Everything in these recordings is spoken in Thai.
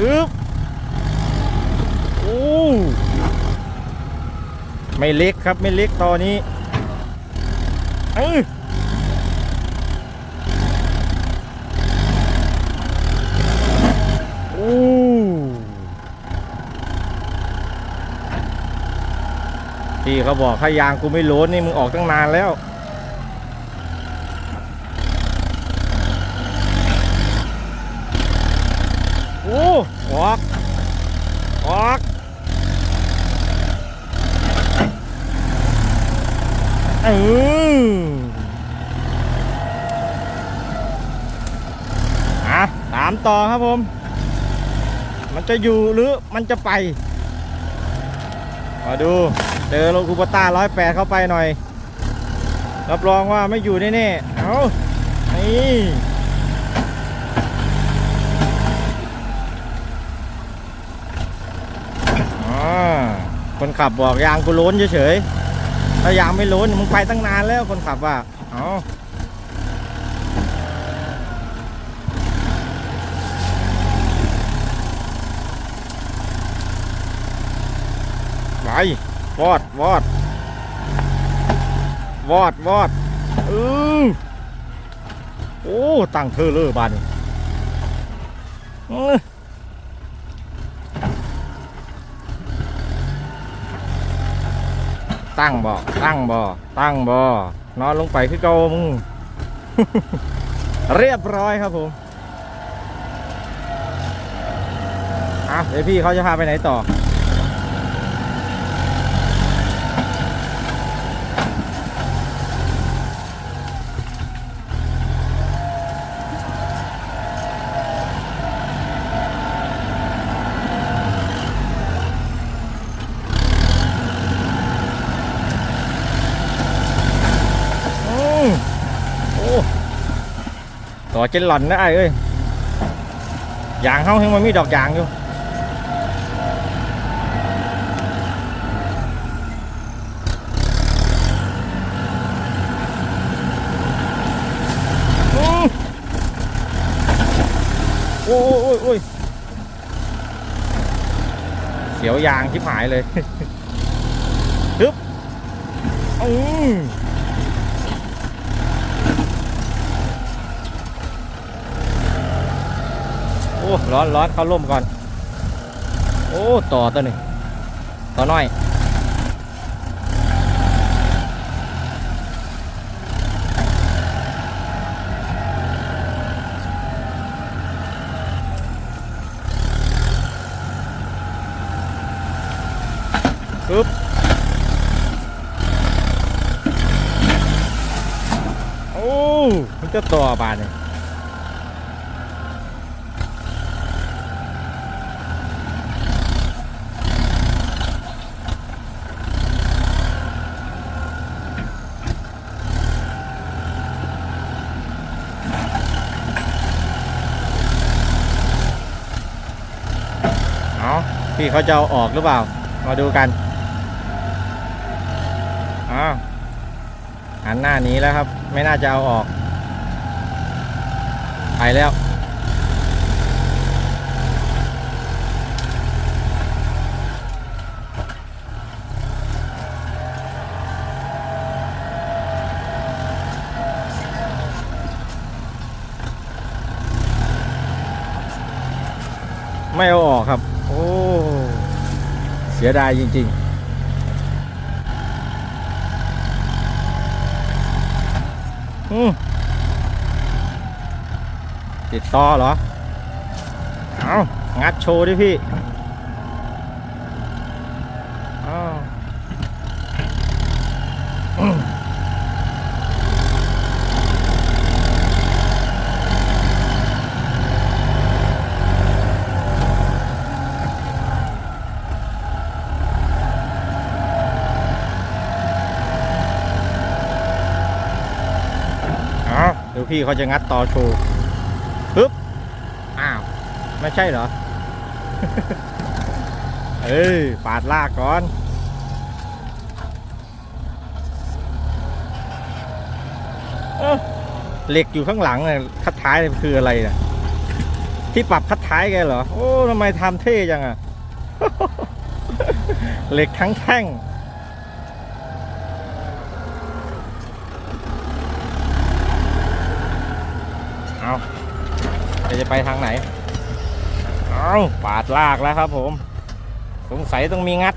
อึ๊บโอ้ไม่เล็กครับไม่เล็กตอนนี้เออโอ้พี่เขาบอกถ้ายางกูไม่โล้นนี่มึงออกตั้งนานแล้ว โอ้ออก ออกเอออะตามต่อครับผม มันจะอยู่หรือมันจะไป มาดู เจอรถคูปต้าร้อยแปดเข้าไปหน่อย รับรองว่าไม่อยู่แน่ๆ เอานี่ อ่า คนขับบอกยางกูล้นเฉยๆถ้ายางไม่ล้นมึงไปตั้งนานแล้วคนขับว่าเอาไปวอดวอดวอดวอดอือโอ้ ตั้งเธอเลยบานนี้อื้อ ตั้งบ่ตั้งบ่ตั้งบ่นอนลงไปคือเก่ามึง เรียบร้อยครับผมอะเดี๋ยวพี่เขาจะพาไปไหนต่อมโอ้ ต่อเจนหล่อนนะไอ้เอ้ยยางเฮาเฮงมันมีดอกยางอยู่อืมโอ้ยโอ้ยโอ้ยเสียวยางชิบหายเลย ฮึบอืม โอ้ ร้อนร้อนเข้าร่มก่อน โอ้ต่อตัวหนึ่งต่อน้อยปึ๊บโอ้ มันจะต่อบานเนี่ย เอา พี่เขาจะเอาออกหรือเปล่า มาดูกันอ้าวหันหน้านี้แล้วครับ ไม่น่าจะเอาออก ไปแล้ว ไม่เอาออกครับ โอ้ เสียดายจริง ๆ อืมติดต่อเหรอ เอางัดโชว์ดิพี่เอาอืมเอาเดี๋ยวพี่เขาจะงัดต่อโชว์ปึ๊บอ้าว ไม่ใช่เหรอ เอ้ยปาดลากก่อนเอ้อเหล็กอยู่ข้างหลังเนี่ยคัดท้ายเนี่ยคืออะไรเนี่ยที่ปรับคัดท้ายแกเหรอ โอ้ทำไมทำเท่จังอะเหล็กทั้งแท่ง เอาแก จะไปทางไหน เอาปาดลากแล้วครับผม สงสัยต้องมีงัด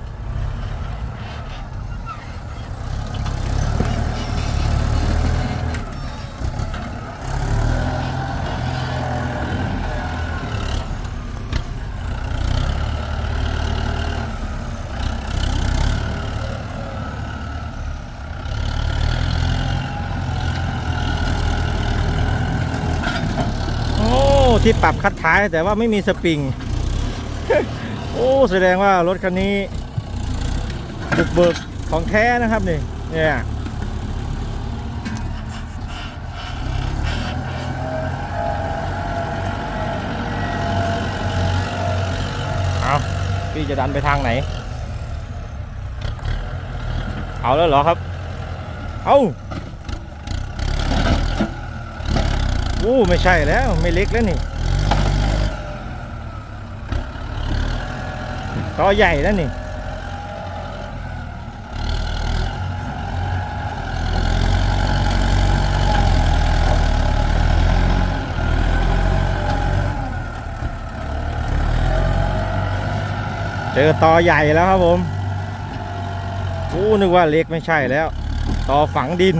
โอ้ ที่ปรับคัดท้ายแต่ว่าไม่มีสปริง โอ้แสดงว่ารถคันนี้บุกเบิกของแท้นะครับนี่เนี่ยเอาพี่จะดันไปทางไหน เอาแล้วเหรอครับ เอาอู้ไม่ใช่แล้วไม่เล็กแล้วนี่ ต่อใหญ่แล้วนี่เจอตอใหญ่แล้วครับผมอู้นึกว่าเล็กไม่ใช่แล้วต่อฝังดิน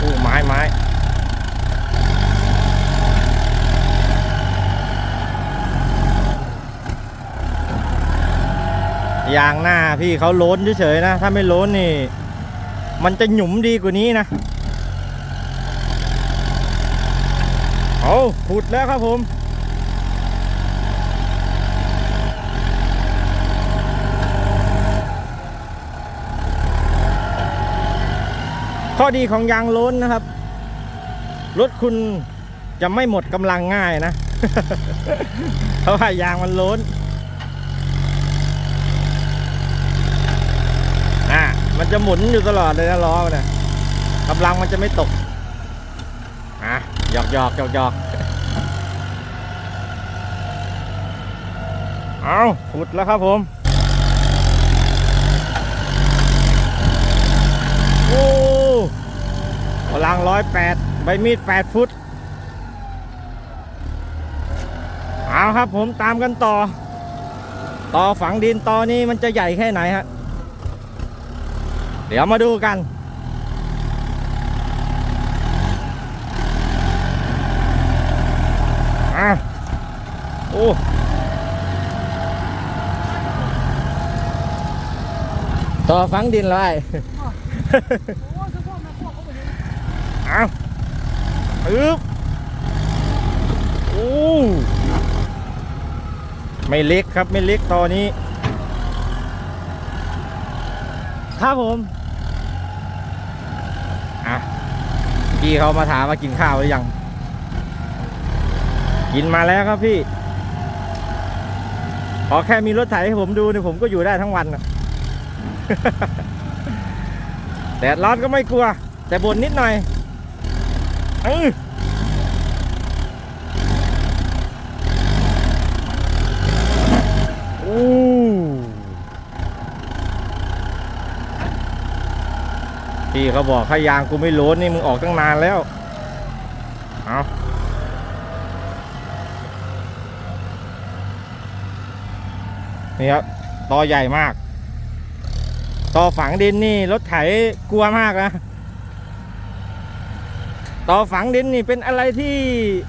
อู้ไม้ไม้ ยางหน้าพี่เขาโล้นเฉยๆนะ ถ้าไม่โล้นนี่ มันจะหยุมดีกว่านี้นะเอาขุดแล้วครับผมข้อดีของยางล้นนะครับ รถคุณจะไม่หมดกำลังง่ายนะ เพราะว่ายางมันล้นอะ มันจะหมุนอยู่ตลอดเลยนะล้อมันนะกำลังมันจะไม่ตกอะหยอกหยอกหยอกหยอกเอาขุดแล้วครับผม โอ้พลังร้อยแปดใบมีดแปดฟุต เอาครับผมตามกันต่อ ต่อฝังดินต่อนี้มันจะใหญ่แค่ไหนฮะ เดี๋ยวมาดูกันอะโอ้ต่อฝังดินเลยเอาอึ๊บโอ้ ไม่เล็กครับ ไม่เล็กตอนนี้ ครับผมอะพี่เขามาถามว่ากินข้าวหรือยัง กินมาแล้วครับพี่ ขอแค่มีรถไถให้ผมดูเนี่ยผมก็อยู่ได้ทั้งวันนะแดดร้อนก็ไม่กลัว แต่บ่นนิดหน่อยเอออู้ พี่เขาบอกถ้ายางกูไม่โล้นนี่มึงออกตั้งนานแล้ว เอานี่ครับตอใหญ่มาก ตอฝังดินนี่รถไถกลัวมากนะต่อฝังดินนี่เป็นอะไรที่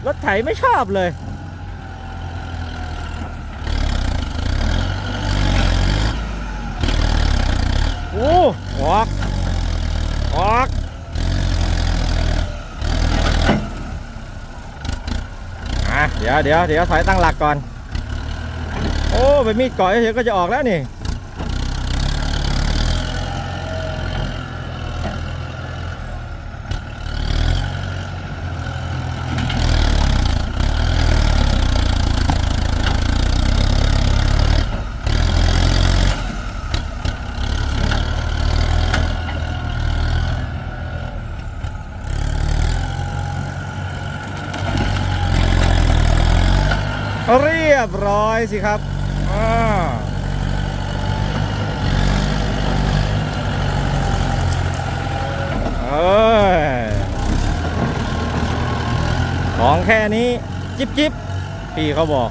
รถไถไม่ชอบเลยโอ้ออก ออกอะเดี๋ยวเดี๋ยวเดี๋ยวถอยตั้งหลักก่อน โอ้ไปมีดก่อยเฉยวก็จะออกแล้วนี่ อ ยบร้อยสิครับอ่าเอยของแค่นี้ จิบจิบพี่เขาบอก